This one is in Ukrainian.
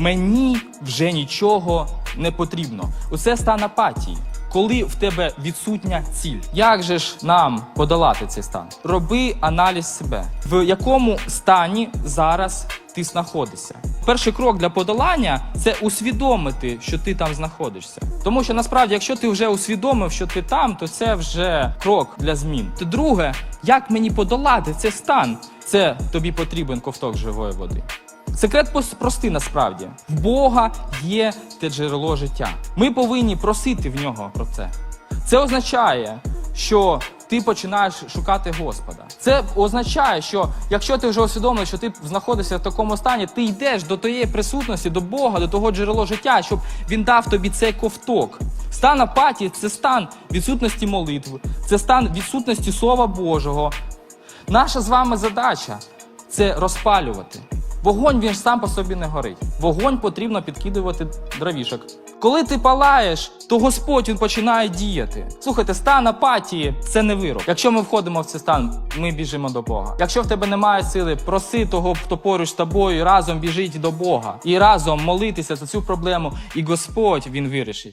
Мені вже нічого не потрібно. Оце стан апатії. Коли в тебе відсутня ціль, як же ж нам подолати цей стан? Роби аналіз себе, в якому стані зараз ти знаходишся. Перший крок для подолання це усвідомити, що ти там знаходишся. Тому що насправді, якщо ти вже усвідомив, що ти там, то це вже крок для змін. То друге, як мені подолати цей стан? Це тобі потрібен ковток живої води. Секрет простий насправді. В Бога є те джерело життя. Ми повинні просити в нього про це. Це означає, що ти починаєш шукати Господа. Це означає, що якщо ти вже усвідомив, що ти знаходишся в такому стані, ти йдеш до тієї присутності, до Бога, до того джерело життя, щоб він дав тобі цей ковток. Стан апатії це стан відсутності молитви, це стан відсутності Слова Божого. Наша з вами задача це розпалювати. Вогонь він ж сам по собі не горить. Вогонь потрібно підкидувати дровішок. Коли ти палаєш, то Господь він починає діяти. Слухайте, стан апатії це не вирок. Якщо ми входимо в цей стан, ми біжимо до Бога. Якщо в тебе немає сили, проси того, хто поруч з тобою, разом біжіть до Бога, і разом молитися за цю проблему, і Господь він вирішить.